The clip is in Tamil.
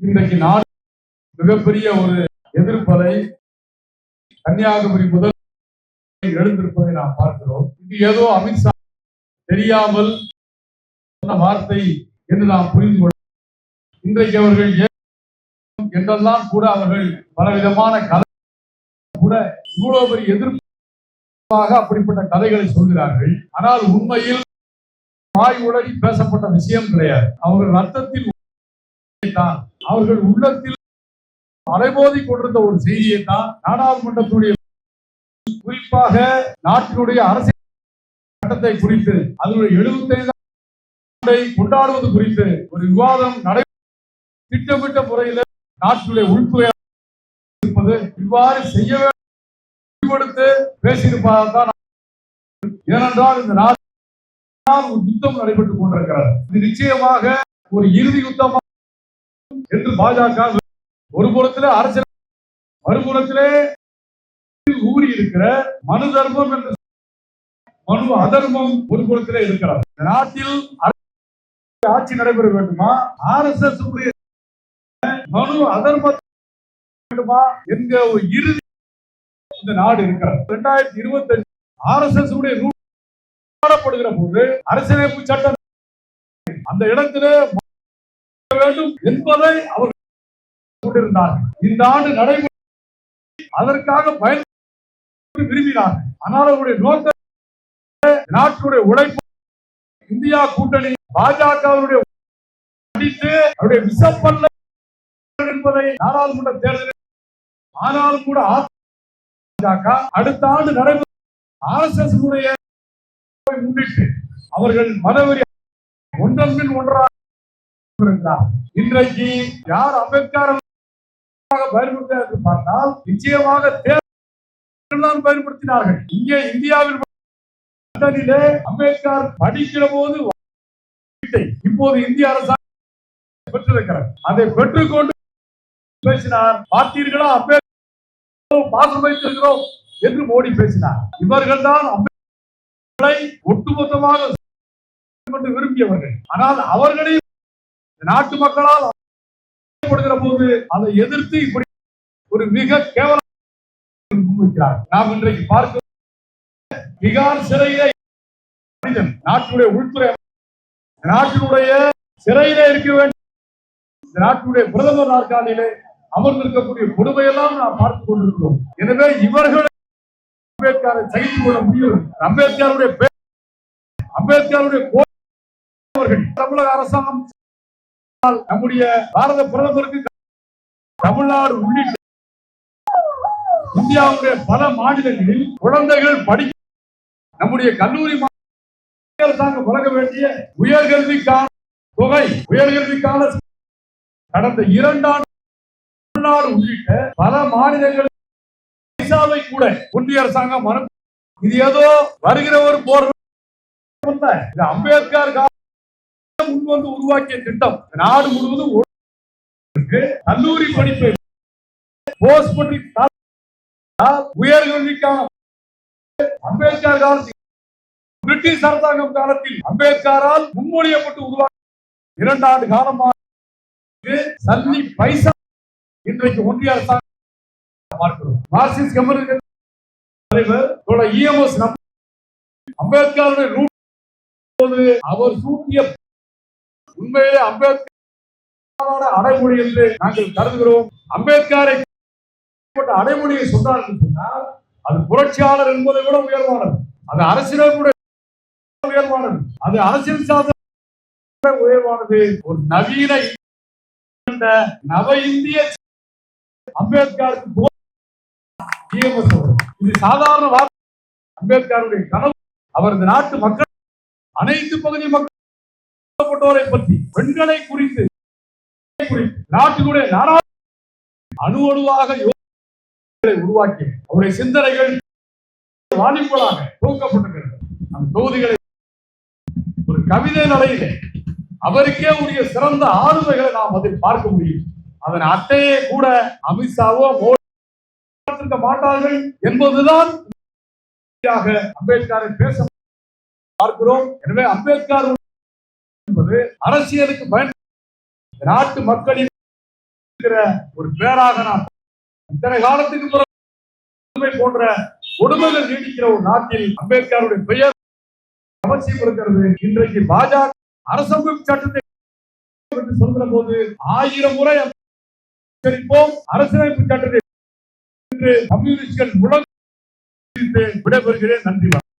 இன்றைக்கு நாடு மிகப்பெரிய ஒரு எதிர்ப்பலை கன்னியாகுமரி முதல் எழுந்திருப்பதை நாம் பார்க்கிறோம். இது ஏதோ அமித்ஷா தெரியாமல் வார்த்தை என்று நாம் புரிந்து கொள்ள இன்றைக்கு அவர்கள் ஏன் என்றெல்லாம் கூட அவர்கள் பலவிதமான கதை கூட இவ்வளவு பெரிய எதிர்ப்பாக அப்படிப்பட்ட கதைகளை சொல்கிறார்கள். ஆனால் உண்மையில் வாய் உடனே பேசப்பட்ட விஷயம் கிடையாது. அவர்கள் ரத்தத்தில் தான் அவர்கள் உள்ளத்தில் அலைபோதி கொண்டிருந்த ஒரு செய்தியை தான் நாடாளுமன்றத்துடைய குறிப்பாக நாட்டினுடைய அரசியல் சட்டத்தை குறித்து அதனுடைய எழுபத்தைந்து கொண்டாடுவது குறித்து ஒரு விவாதம் நடை திட்டமிட்ட முறையில் நாட்டினுடைய உள்துறை இருப்பது இவ்வாறு செய்ய வேண்டும் பேசியிருப்பதால் தான் ஏனென்றால் இந்த நாடு ஒரு யுத்தம் நடைபெற்றுக் கொண்டிருக்கிறது. இது நிச்சயமாக ஒரு இறுதி யுத்தமாக என்று பாஜக ஒரு புறத்திலே அரசியல் மறுபுறத்திலே ஊறி இருக்கிற மனு தர்மம் என்று மனு அதர்மம் ஒரு புறத்திலே இருக்கிறார் நாட்டில் ஆட்சி நடைபெற வேண்டுமா? ஆர் எஸ் எஸ் மனு அதர்ம வேண்டுமா? என்கிற ஒரு இறுதி இந்த நாடு இருக்கிறது. இரண்டாயிரத்தி இருபத்தி அஞ்சு ஆர் எஸ் எஸ் உடைய போது அரசியலமைப்பு சட்டம் அந்த இடத்துல வேண்டும் என்பதை அவர் கொண்டிருந்தார்கள் இந்த ஆண்டு நடைமுறை அதற்காக பயன் விரும்பினார். ஆனால் அவருடைய நோக்கம் நாட்டுடைய உழைப்பு இந்தியா கூட்டணி பாஜகவுடைய அடித்து அவருடைய விசப்பல்ல என்பதை நாடாளுமன்ற தேர்தலில் ஆனாலும் கூட பாஜக அடுத்த ஆண்டு நடைபெறும் ஆர் எஸ் முன்னிட்டு அவர்கள் மதவெறி ஒன்றன் பின் ஒன்றாக இன்றைக்கு யார் அம்பேத்கர் பயன்படுத்த என்று பார்த்தால் நிச்சயமாக தேர்தல் தான் பயன்படுத்தினார்கள். இங்கே இந்தியாவில் லண்டனிலே அம்பேத்கர் படிக்கிற போது இப்போது இந்திய அரசாங்கம் பெற்றிருக்கிறது. அதை பெற்றுக்கொண்டு பேசினார். பார்த்தீர்களா? அம்பேத்கர் பாசம் வைத்திருக்கிறோம் என்று மோடி பேசினார். இவர்கள் தான் அம்பேத்கரை ஒட்டுமொத்தமாக விரும்பியவர்கள். ஆனால் அவர்களையும் நாட்டு மக்களால் போது அதை எதிர்த்து இப்படி ஒரு மிக கேவல முன்வைக்கிறார் நாம் இன்றைக்கு பார்க்க பீகார் சிறையிலே மனிதன் நாட்டினுடைய உள்துறை நாட்டினுடைய சிறையிலே இருக்க வேண்டும். நாட்டினுடைய பிரதமர் நாற்காலியிலே அமர்ந்திருக்கக்கூடிய கொடுமையெல்லாம் நாம் பார்த்துக் கொண்டிருக்கிறோம். எனவே இவர்கள் அம்பேத்கரை சகித்துக் கொள்ள முடியும். அம்பேத்கருடைய அம்பேத்கருடைய அவர்கள் தமிழக அரசாங்கம் நம்முடைய பாரத பிரதமருக்கு தமிழ்நாடு உள்ளிட்ட இந்தியாவுடைய பல மாநிலங்களில் குழந்தைகள் படிக்க நம்முடைய கல்லூரி அரசாங்கம் வழங்க வேண்டிய உயர்கல்விக்கான தொகை உயர்கல்விக்கான கடந்த இரண்டாண்டு தமிழ்நாடு உள்ளிட்ட பல மாநிலங்களில் பைசாவை கூட ஒன்றிய அரசாங்கம் மறு இது ஏதோ வருகிற ஒரு போர் அல்ல. இது அம்பேத்கர் கால முன் வந்து உருவாக்கிய திட்டம். நாடு முழுவதும் கல்லூரி படிப்பை போஸ்ட் பற்றி உயர்கல்விக்கான அம்பேத்கர் காலத்தில் பிரிட்டிஷ் அரசாங்கம் காலத்தில் அம்பேத்கரால் முன்மொழியப்பட்டு உருவாக்க இரண்டாண்டு காலமாக சல்லி பைசா இன்றைக்கு ஒன்றிய அரசாங்கம் பார்க்கிறோம். மார்க்சிஸ்ட் கம்யூனிஸ்ட் தலைவர் இஎம்எஸ் அம்பேத்கருடைய ரூட் அவர் சூட்டிய உண்மையிலே அம்பேத்கர் அடைமொழி என்று நாங்கள் கருதுகிறோம். அம்பேத்கரை அடைமொழியை சொன்னார் சொன்னால் அது புரட்சியாளர் என்பதை விட உயர்வானது. அது அரசியல் கூட உயர்வானது. அது அரசியல் சாதன உயர்வானது. ஒரு நவீன நவ இந்திய அம்பேத்கருக்கு இது சாதாரண வார்த்தை. அம்பேத்கருடைய கனவு. அவரது நாட்டு மக்கள் அனைத்து பகுதி மக்கள் பற்றி பெண்களை குறித்து நாட்டினுடைய அணு அணுவாக உருவாக்கி அவருடைய சிந்தனைகள் வாலிபங்களாக துவக்கப்பட்டிருக்கிறது அந்த தொகுதிகளை ஒரு கவிதை நடையிலே அவருக்கே உரிய சிறந்த ஆளுமைகளை நாம் அதில் பார்க்க முடியும். அதன் அட்டையே கூட அமித்ஷாவோ மோடி மாட்டார்கள் என்பதுதான் அம்பேத்கரை பேச பார்க்கிறோம். எனவே அம்பேத்கர் என்பது அரசியலுக்கு பயன் நாட்டு மக்களின் ஒரு பேராக நான் இத்தனை காலத்துக்கு பிறகு போன்ற கொடுமைகள் நீடிக்கிற ஒரு நாட்டில் அம்பேத்கருடைய பெயர் அவசியம் இருக்கிறது இன்றைக்கு பாஜக அரசமைப்பு சட்டத்தை என்று சொல்கிற போது ஆயிரம் முறை அங்கீகரிப்போம் அரசமைப்பு சட்டத்தை கம்யூனிஸ்ட்கள் முழங்க விடைபெறுகிறேன். நன்றி